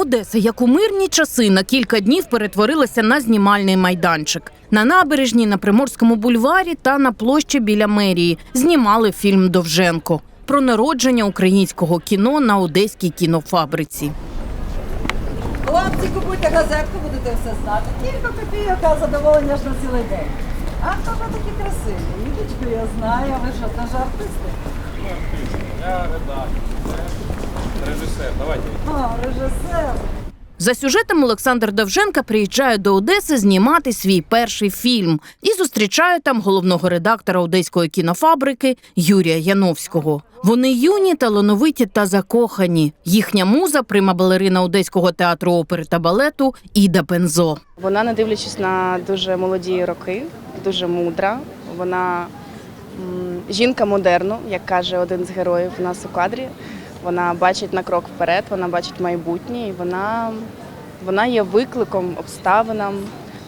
Одеса, як у мирні часи, на кілька днів перетворилася на знімальний майданчик. На набережній, на Приморському бульварі та на площі біля мерії знімали фільм Довженко про народження українського кіно на одеській кінофабриці. Хлопці, купуйте газетку, будете все знати. Кілька копійок, а задоволення ж на цілий день. А хто ви такі красиві? Лідочку я знаю, а ви що, теж артисти? Я редактор, режисер. Давайте. А, режисер. За сюжетом Олександр Довженка приїжджає до Одеси знімати свій перший фільм і зустрічає там головного редактора одеської кінофабрики Юрія Яновського. Вони юні, талановиті та закохані. Їхня муза прима балерина одеського театру опери та балету Іда Пензо. Вона, не дивлячись на дуже молоді роки, дуже мудра. Вона м, жінка модерну, як каже один з героїв у нас у кадрі. Вона бачить на крок вперед, вона бачить майбутнє, і вона, вона є викликом обставинам,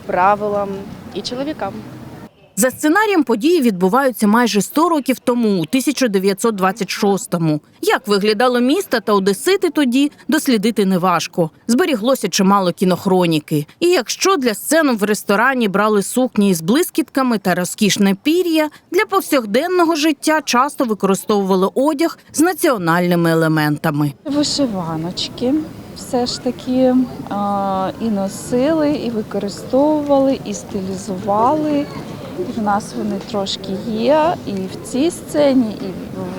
правилам і чоловікам. За сценарієм події відбуваються майже 100 років тому, у 1926-му. Як виглядало місто та одесити тоді, дослідити неважко. Зберіглося чимало кінохроніки. І якщо для сцену в ресторані брали сукні із блискітками та розкішне пір'я, для повсякденного життя часто використовували одяг з національними елементами. Вишиваночки все ж таки і носили, і використовували, і стилізували. В нас вони трошки є, і в цій сцені, і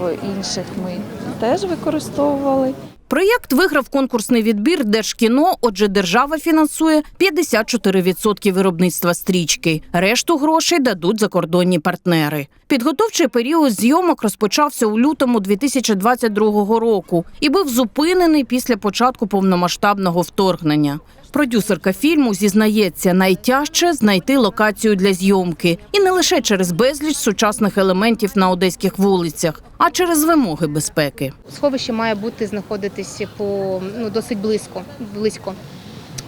в інших ми теж використовували. Проєкт виграв конкурсний відбір Держкіно. Отже, держава фінансує 54% виробництва стрічки. Решту грошей дадуть закордонні партнери. Підготовчий період зйомок розпочався у лютому 2022 року і був зупинений після початку повномасштабного вторгнення. Продюсерка фільму зізнається, найтяжче знайти локацію для зйомки, і не лише через безліч сучасних елементів на одеських вулицях, а через вимоги безпеки. Сховище має бути знаходитися по ну досить близько, близько.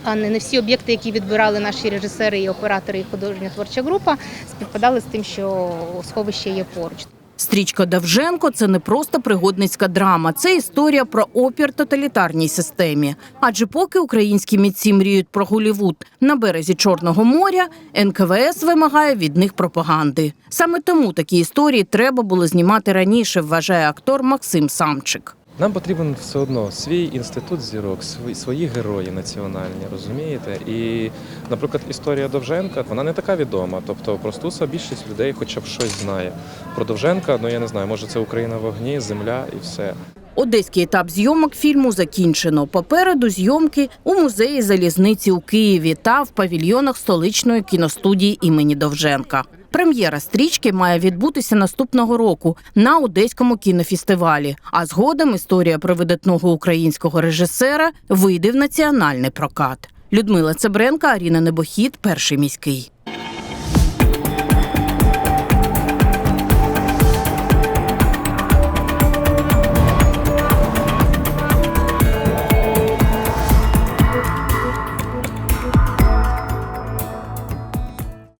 А не, не всі об'єкти, які відбирали наші режисери і оператори, і художня творча група, співпадали з тим, що сховище є поруч. Стрічка Давженко це не просто пригодницька драма, це історія про опір тоталітарній системі. Адже поки українські митці мріють про Голівуд на березі Чорного моря, НКВС вимагає від них пропаганди. Саме тому такі історії треба було знімати раніше, вважає актор Максим Самчик. Нам потрібен все одно свій інститут зірок, свої, герої національні, розумієте? І, наприклад, історія Довженка вона не така відома. Тобто простуса більшість людей хоча б щось знає. Про Довженка, ну я не знаю, може це Україна в вогні, земля і все. Одеський етап зйомок фільму закінчено. Попереду зйомки у музеї залізниці у Києві та в павільйонах столичної кіностудії імені Довженка. Прем'єра стрічки має відбутися наступного року на Одеському кінофестивалі. А згодом історія про видатного українського режисера вийде в національний прокат. Людмила Цебренка, Аріна Небохід, перший міський.